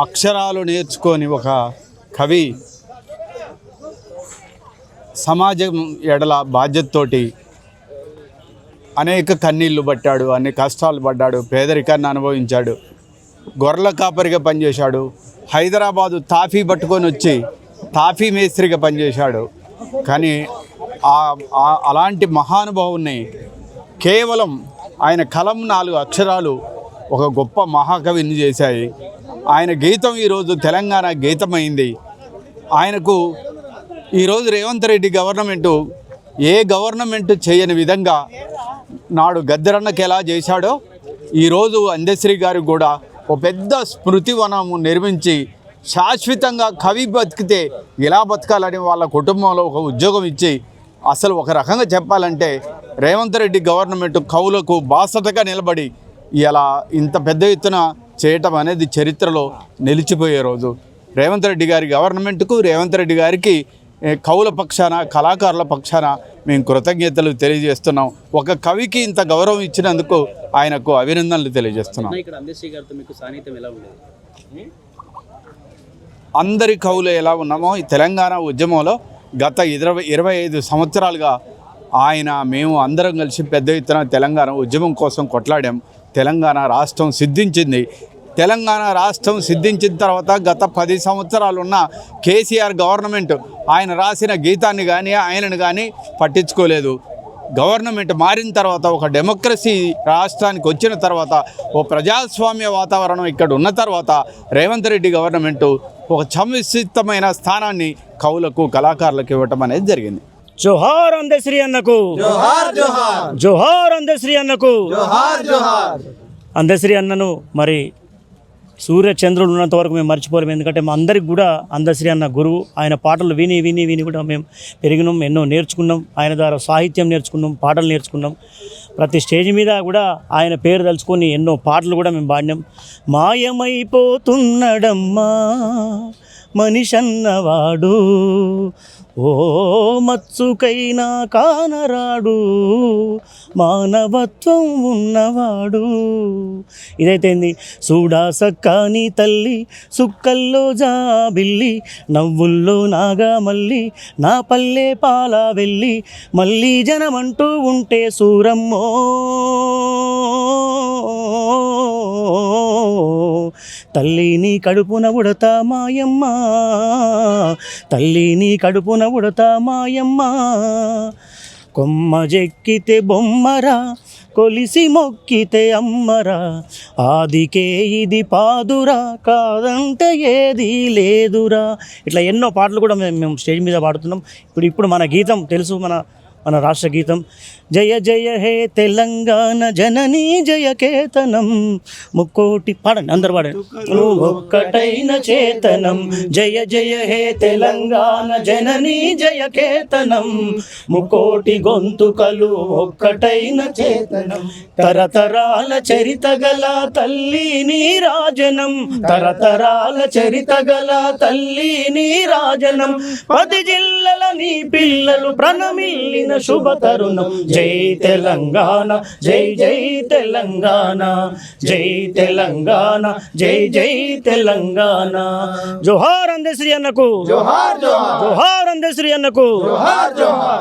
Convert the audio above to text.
అక్షరాలు నేర్చుకొని ఒక కవి సమాజం ఎడల బాధ్యతతోటి అనేక కన్నీళ్ళు పట్టాడు అన్ని కష్టాలు పడ్డాడు పేదరికాన్ని అనుభవించాడు గొర్రెల కాపరిగా పనిచేశాడు హైదరాబాదు తాఫీ పట్టుకొని వచ్చి తాఫీ మేస్త్రిగా పనిచేశాడు. కానీ ఆ- అలాంటి మహానుభావుని కేవలం ఆయన కలం నాలుగు అక్షరాలు ఒక గొప్ప మహాకవిని చేశాయి. ఆయన గీతం ఈరోజు తెలంగాణ గీతమైంది. ఆయనకు ఈరోజు రేవంత్ రెడ్డి గవర్నమెంటు ఏ గవర్నమెంట్ చేయని విధంగా నాడు గద్దరన్నకి ఎలా చేశాడో ఈరోజు అందశ్రీ గారికి కూడా ఒక పెద్ద స్మృతి వనము నిర్మించి శాశ్వతంగా కవి బతికితే ఎలా బతకాలని వాళ్ళ కుటుంబంలో ఒక ఉద్యోగం ఇచ్చి అసలు ఒక రకంగా చెప్పాలంటే రేవంత్ రెడ్డి గవర్నమెంట్ కవులకు బాసటగా నిలబడి ఇలా ఇంత పెద్ద ఎత్తున చేయటం అనేది చరిత్రలో నిలిచిపోయే రోజు. రేవంత్ రెడ్డి గారి గవర్నమెంట్కు రేవంత్ రెడ్డి గారికి కవుల పక్షాన కళాకారుల పక్షాన మేము కృతజ్ఞతలు తెలియజేస్తున్నాం. ఒక కవికి ఇంత గౌరవం ఇచ్చినందుకు ఆయనకు అభినందనలు తెలియజేస్తున్నాం. అందరి కవులు ఎలా ఉన్నామో ఈ తెలంగాణ ఉద్యమంలో గత ఇరవై ఇరవై ఐదు సంవత్సరాలుగా ఆయన మేము అందరం కలిసి పెద్ద ఎత్తున తెలంగాణ ఉద్యమం కోసం కొట్లాడాం. తెలంగాణ రాష్ట్రం సిద్ధించింది. తెలంగాణ రాష్ట్రం సిద్ధించిన తర్వాత గత పది సంవత్సరాలు ఉన్న కేసీఆర్ గవర్నమెంట్ ఆయన రాసిన గీతాన్ని కానీ ఆయనను కానీ పట్టించుకోలేదు. గవర్నమెంట్ మారిన తర్వాత ఒక డెమోక్రసీ రాష్ట్రానికి వచ్చిన తర్వాత ఓ ప్రజాస్వామ్య వాతావరణం ఇక్కడ ఉన్న తర్వాత రేవంత్ రెడ్డి గవర్నమెంట్ ఒక సముచితమైన స్థానాన్ని కవులకు కళాకారులకు ఇవ్వటం అనేది జరిగింది. జోహార్ అందశ్రీ అన్నకు. జోహార్ జోహార్. జోహార్ అందశ్రీ అన్నకు. జోహార్ జోహార్. అందశ్రీ అన్నను మరి సూర్య చంద్రుడు ఉన్నంత వరకు మేము మర్చిపోలేము. ఎందుకంటే మా అందరికి కూడా అందశ్రీ అన్న గురువు ఆయన పాటలు విని విని విని కూడా మేము పెరిగినాం ఎన్నో నేర్చుకున్నాం. ఆయన ద్వారా సాహిత్యం నేర్చుకున్నాం పాటలు నేర్చుకున్నాం. ప్రతి స్టేజ్ మీద కూడా ఆయన పేరు తలుచుకొని ఎన్నో పాటలు కూడా మేము పాడినాం. మాయమైపోతున్నడమ్మా మనిషన్నవాడు. ఓ మత్సుకైనా కానరాడు మానవత్వం ఉన్నవాడు. ఇదైతే సూడా సక్కాని తల్లి సుక్కల్లో జాబిల్లి నవ్వుల్లో నాగా మల్లి నా పల్లె పాల వెళ్ళి మళ్ళీ జనమంటూ ఉంటే సూరమ్మో. తల్లి నీ కడుపున ఉడతా మాయమ్మ. తల్లి నీ కడుపున ఉడతా మాయమ్మ. కొమ్మ జెక్కితే బొమ్మరా కొలిసి మొక్కితే అమ్మరా. ఆదికే ఇది పాదురా కాదంటే ఏది లేదురా. ఇట్లా ఎన్నో పాటలు కూడా మేము మేము స్టేజ్ మీద పాడుతున్నాం. ఇప్పుడు ఇప్పుడు మన గీతం తెలుసు మన మన రాష్ట్ర గీతం జయ జయ హే తెలంగాణ జననీ జయ కేతనం. ముక్కోటి పాడండి అందరు పాడండి. ఒక్కటైన చేతనం. జయ జయ హే తెలంగాణ జననీ జయ కేతనం. ముక్కోటి గొంతుకలు ఒక్కటైన చేతనం. తరతరాల చరిత గల తల్లి నీ రాజనం. తరతరాల చరిత గల తల్లి నీ రాజనం. పది జిల్లల నీ పిల్లలు ప్రణమిల్లిన శుభ తరుణం. జై తెలంగాణ జై జై తెలంగాణ జై తెలంగాణ జై జై తెలంగాణ. జోహార్ అందశ్రీ అన్నకు. జోహార్ జోహార్. జోహార్ అందశ్రీ అన్నకు. జోహార్ జోహార్.